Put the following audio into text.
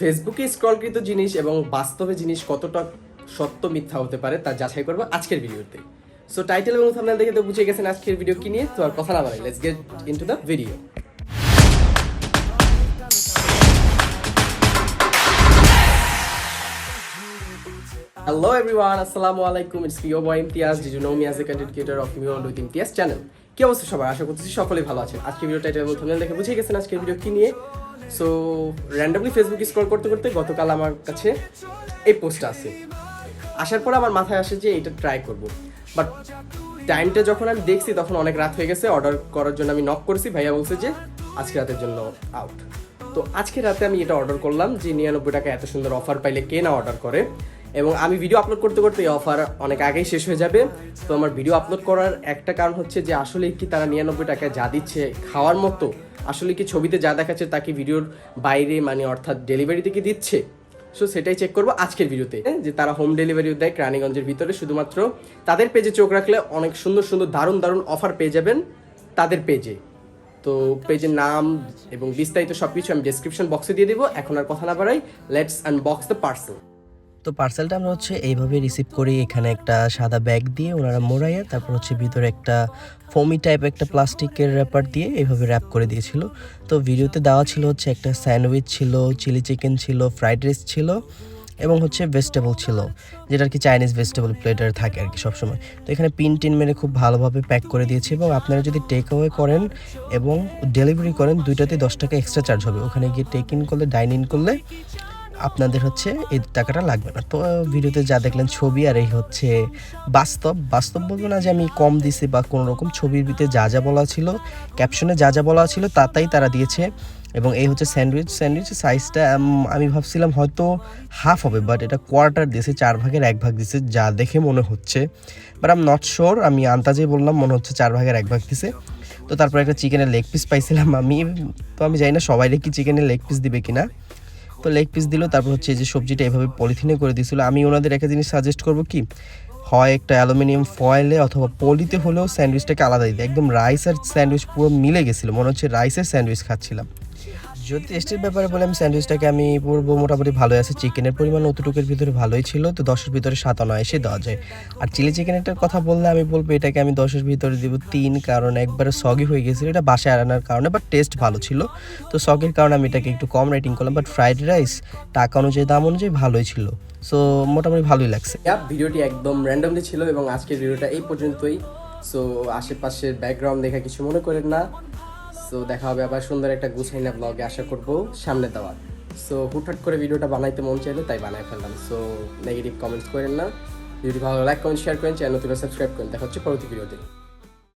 ফেসবুকে স্ক্রলকৃত জিনিস এবং বাস্তবে জিনিস কতটা সত্য মিথ্যা হতে পারে তা যাচাই করব আজকের ভিডিওতে। সো টাইটেল এবং থাম্বনেল দেখে তো বুঝে গেছেন আজকের ভিডিও কি নিয়ে তো আর কথা না বাড়াই let's get into the video Hello everyone, আসসালামু আলাইকুম it's your boy Imtiaz did you know me as a content creator of mu with Imtiaz channel কি অবস্থা সবার? আশা করতেছি সকলেই ভালো আছেন। আজকে ভিডিও টাইটেল এবং থাম্বনেল দেখে বুঝে গেছেন আজকের ভিডিও কি নিয়ে। সো র্যান্ডমলি ফেসবুকে স্ক্রল করতে করতে গতকাল আমার কাছে এই পোস্টটা আছে আসার পর আমার মাথায় আসে যে এটা ট্রাই করব। বাট টাইমটা যখন আমি দেখছি, তখন অনেক রাত হয়ে গেছে। অর্ডার করার জন্য আমি নক করেছি। ভাইয়া বলছে যে, আজকে রাতের জন্য আউট তো আজকে রাতে আমি এটা অর্ডার করলাম যে, নিরানব্বই টাকা এত সুন্দর অফার পাইলে কে না অর্ডার করে? এবং আমি ভিডিও আপলোড করতে করতে এই অফার অনেক আগেই শেষ হয়ে যাবে। তো আমার ভিডিও আপলোড করার একটা কারণ হচ্ছে যে আসলে কি তারা নিরানব্বই টাকায় যা দিচ্ছে খাওয়ার মতো আসলে কি ছবিতে যা দেখাচ্ছে তা কি ভিডিওর বাইরে মানে অর্থাৎ ডেলিভারিতে কি দিচ্ছে? সো সেটাই চেক করব আজকের ভিডিওতে যে তারা হোম ডেলিভারিও দেয় রানীগঞ্জের ভিতরে, শুধুমাত্র তাদের পেজে চোখ রাখলে অনেক সুন্দর সুন্দর, দারুণ দারুণ অফার পেয়ে যাবেন তাদের পেজে তো পেজের নাম এবং বিস্তারিত সব কিছু আমি ডেসক্রিপশন বক্সে দিয়ে দেবো। এখন আর কথা না বাড়াই লেটস আনবক্স দ্য পার্সেল তো পার্সেলটা আমরা হচ্ছে এইভাবে রিসিভ করি। এখানে একটা সাদা ব্যাগ দিয়ে ওনারা মোড়াইয়া তারপর হচ্ছে ভিতরে একটা ফোমি টাইপ একটা প্লাস্টিকের র্যাপার দিয়ে এইভাবে র্যাপ করে দিয়েছিল। তো ভিডিওতে দেওয়া ছিল হচ্ছে একটা স্যান্ডউইচ ছিল চিলি চিকেন ছিল ফ্রাইড রাইস ছিল এবং হচ্ছে ভেজিটেবল ছিল, যেটা আর কি চাইনিজ ভেজিটেবল প্লেটার থাকে আর কি সবসময়। তো এখানে পিন টিন মেরে খুব ভালোভাবে প্যাক করে দিয়েছে এবং আপনারা যদি টেক অ্যাওয়ে করেন এবং ডেলিভারি করেন, দুইটাতে দশ টাকা এক্সট্রা চার্জ হবে। ওখানে গিয়ে টেক ইন করলে ডাইন ইন করলে আপনাদের হচ্ছে এই টাকাটা লাগবে না। তো ভিডিওতে যা দেখলেন ছবি আর এই হচ্ছে বাস্তব বাস্তব বলব না যে আমি কম দিছি বা কোনো রকম, ছবির ভিতরে যা যা বলা ছিল ক্যাপশনে যা যা বলা ছিল তা তাই তারা দিয়েছে। এবং এই হচ্ছে স্যান্ডউইচ স্যান্ডউইচ সাইজটা আমি ভাবছিলাম হয়তো হাফ হবে বাট এটা কোয়ার্টার দিয়েছে, চার ভাগের এক ভাগ দিছে যা দেখে মনে হচ্ছে। বাট আম নট শিওর আমি আন্তাজে বললাম, মনে হচ্ছে চার ভাগের এক ভাগ দিছে তো তারপর একটা চিকেনের লেগ পিস পাইছিলাম আমি, তো আমি জানি না সবাই কি চিকেনের লেগ পিস দিবে কিনা। তো লেগ পিস দিল, তারপর হচ্ছে এই যে সবজিটা এভাবে পলিথিনে করে দিয়েছিল আমি ওনাদের একটা জিনিস সাজেস্ট করব কি, হয় একটা অ্যালুমিনিয়াম ফয়েলে অথবা পলিতে হলেও স্যান্ডউইচটাকে আলাদা দিতে। একদম রাইস আর স্যান্ডউইচ পুরো মিলে গেছিল, মনে হচ্ছে রাইসের স্যান্ডউইচ খাচ্ছিলাম। যদি টেস্টের ব্যাপারে বলে আমি স্যান্ডউইচটাকে আমি পূর্ব, মোটামুটি ভালোই আছে। চিকেনের পরিমাণ অতটুকুর ভিতরে ভালোই ছিল, তো দশের ভিতরে সাতান্ন এসে দেওয়া যায়। আর চিলি চিকেনটার কথা বললে আমি বলব এটাকে আমি দশের ভিতরে দিব তিন, কারণ একবারে সগি হয়ে গেছিল। এটা বাসায় আনার কারণে বাট টেস্ট ভালো ছিল। তো সগের কারণে আমি এটাকে একটু কম রেটিং করলাম বাট ফ্রাইড রাইস টাকা অনুযায়ী, দাম অনুযায়ী ভালোই ছিল। সো মোটামুটি ভালোই লাগছে। ভিডিওটি একদম র্যান্ডমলি ছিল এবং আজকের ভিডিওটা এই পর্যন্তই। সো আশেপাশের ব্যাকগ্রাউন্ড দেখে কিছু মনে করেন না। সো দেখা হবে আবার সুন্দর একটা গুছাইনা ব্লগে আশা করব সামনে দেওয়ার। সো হুটহাট করে ভিডিওটা বানাইতে মন চাইলো তাই বানাই ফেললাম। সো নেগেটিভ কমেন্টস করেন না। ভিডিও ভালো লাইক কমেন্ট শেয়ার করেন। চ্যানেল নতুন সাবস্ক্রাইব করেন। দেখা হচ্ছে পরবর্তী ভিডিওতে